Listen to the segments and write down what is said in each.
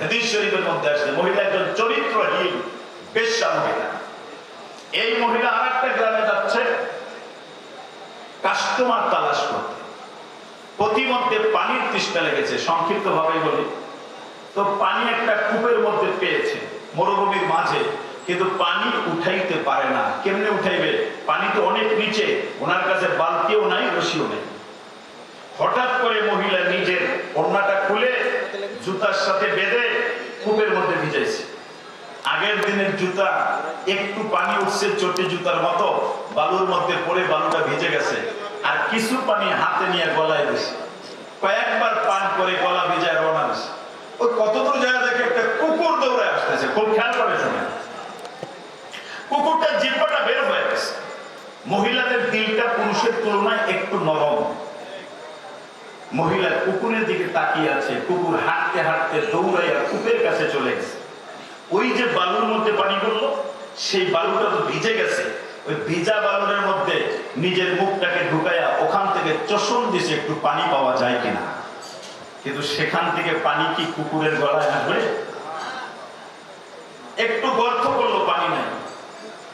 হাদিস শরীফের মধ্যে আসছে মহিলা একজন চরিত্রহীন বেশ্যা মহিলা। এই মহিলা আর একটা গ্রামে যাচ্ছে, কাস্টমার তালাশ করতে। পানির তৃষ্ণা লেগেছে সংক্ষিপ্ত ভাবে বলি। তো পানি একটা কূপের মধ্যে পেয়েছে, মরুভূমির মাঝে, কিন্তু পানি উঠাইতে পারে না। কেমনে উঠাইবে? পানি তো অনেক নিচে, ওনার কাছে বালতিও নাই, রশিও নেই। হঠাৎ করে মহিলা নিজের ওড়নাটা খুলে জুতার সাথে বেঁধে কূপের মধ্যে ভিজাইছে। আগের দিনের জুতা একটু পানি উঠছে, চটি জুতার মতো, বালুর মধ্যে পড়ে বালুটা ভিজে গেছে। আর কিছু পানি হাতে নিয়ে গলায় দিছে। কয়েকবার পান করে গলা ভিজায় রওনা দিছে। ওই কতদূর জায়গা দেখে একটা কুকুর দৌড়ে আসতেছে। খুব খেয়াল করে শোনে। কুকুরটা জিব্বাটা বের হয়ে গেছে। মহিলাদের দিলটা পুরুষের তুলনায় একটু নরম। মহিলা কুকুরের দিকে তাকিয়ে আছে, কুকুর হাঁটতে হাঁটতে দৌড়াইয়া কূপের কাছে চলে গেছে। ওই যে বালুর মধ্যে পানি পড়ল, সেই বালুটা তো ভিজে গেছে। ওই ভিজা বালুরের মধ্যে নিজের মুখটাকে ঢুকাইয়া ওখান থেকে চষণ দিছে, একটু পানি পাওয়া যায় কিনা। কিন্তু সেখান থেকে পানি কি কুকুরের গলায় আসবে? একটু গর্ত করল, পানি নাই।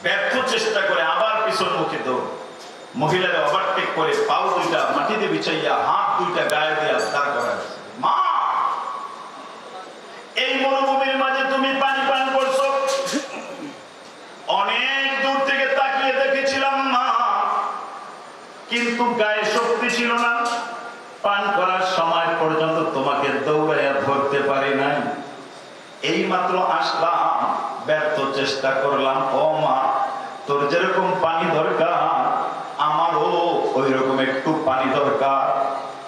ব্যর্থ চেষ্টা করে আবার পিছন মুখে দৌড়। মহিলারা ওভারটেক করে, পাও দুইটা, মাটিতে বিছাইয়া, হাত দুইটা গায়ে দিয়া দাঁড় করা মা! এই মরুভূমির মাঝে তুমি পানি পান করছ। অনেক দূর থেকে তাকিয়ে দেখেছিলাম মা। কিন্তু গায়ে শক্তি ছিল না। পান করার সময় পর্যন্ত তোমাকে দৌড়াইয়া ধরতে পারি নাই। এই মাত্র আসলাম, ব্যর্থ চেষ্টা করলাম। ও মা, তোর যেরকম পানি দরকার আমারও ওই রকম একটু পানি দরকার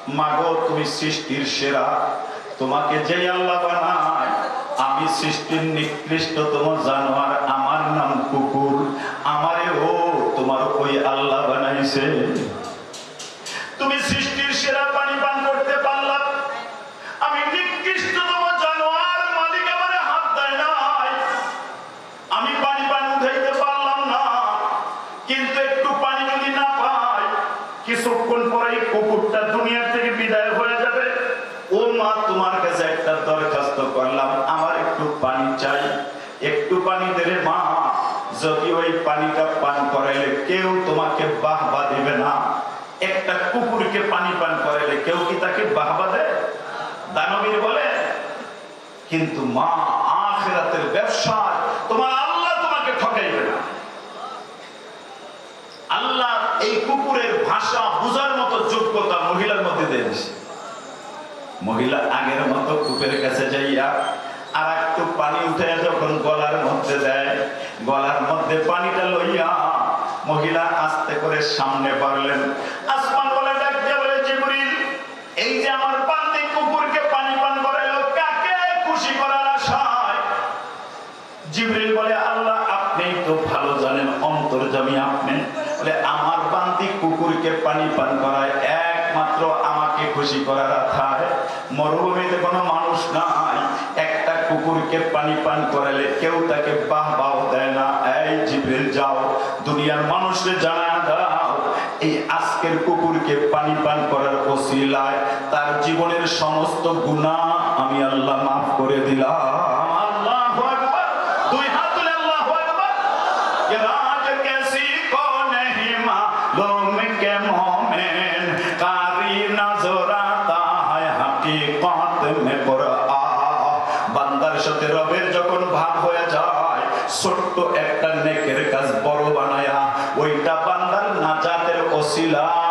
মাগো তুমি সৃষ্টির সেরা, তোমাকে যে আল্লাহ বানায়, আমি সৃষ্টির নিকৃষ্টতম জানোয়ার, আমার নাম কুকুর, আমারে ও তোমার ওই আল্লাহ বানাইছে। তুমি সৃষ্টির সেরা পানি পান করতে পারলাম আমি নিকৃষ্টতম জানোয়ার, মালিক আমারে হাত দেয় নাই। আমি পানি পান উঠাইতে পারলাম না, কিন্তু একটু পানি যদি না পাই কিছুক্ষণ পরেই কুকুরটা দুনিয়ার থেকে বিদায় হয়ে যাবে। ও মা, তোমার কাছে একটা দরখাস্ত করলাম। আমার একটু পানি চাই। একটু পানি দেবে মা, যদি ওই পানিটা পান করাইলে কেউ তোমাকে বাহবা দিবে না। একটা কুকুরকে পানি পান করাইলে কেউ কি তাকে বাহবা দেয়? দানবীর বলে, কিন্তু মা, আখেরাতের ব্যবসা তোমার আল্লাহ তোমাকে ঠকাইবে না। আল্লাহ এই কুকুরের ভাষা বুঝার মতো যোগ্যতা মহিলার মধ্যে দিয়ে মহিলা আগের মতো কূপের কাছে যাইয়া আর একটু পানি উঠে যখন গলার মধ্যে দেয়, গলার মধ্যে পানিটা লইয়া মহিলা আস্তে করে সামনে বাড়লেন। আসমান বলে ডাক বলে, জিবরিল, এই যে আমার পান্তি কুকুরকে পানি পান করাইলো, কাকে খুশি করার আশায়? জিবরিল বলে, আল্লাহ, আপনি তো ভালো জানেন অন্তর অন্তর্জামী আপনি। বলে আমার বান্তি কুকুরকে পানি পান করায় একমাত্র আমাকে খুশি করার আধায় মরুভূমিতে কোনো মানুষ নাই। একটা কুকুরকে পানি পান করালে কেউ তাকে বাহ বাহ দেয় না। এই জিবরিল, যাও। দুনিয়ার মানুষকে জানা দাও, এই আজকের কুকুরকে পানি পান করার ওসিলায় তার জীবনের সমস্ত গুনাহ আমি আল্লাহ মাফ করে দিলাম। আল্লাহু দুই হাত তুলে আল্লাহু আকবার। বান্দার সাথে রবের যখন ভাগ হয়ে যায়, ছোট্ট একটা নেকের কাজ বড় বানায়া, ওইটা বান্দার নাজাতের অসিলা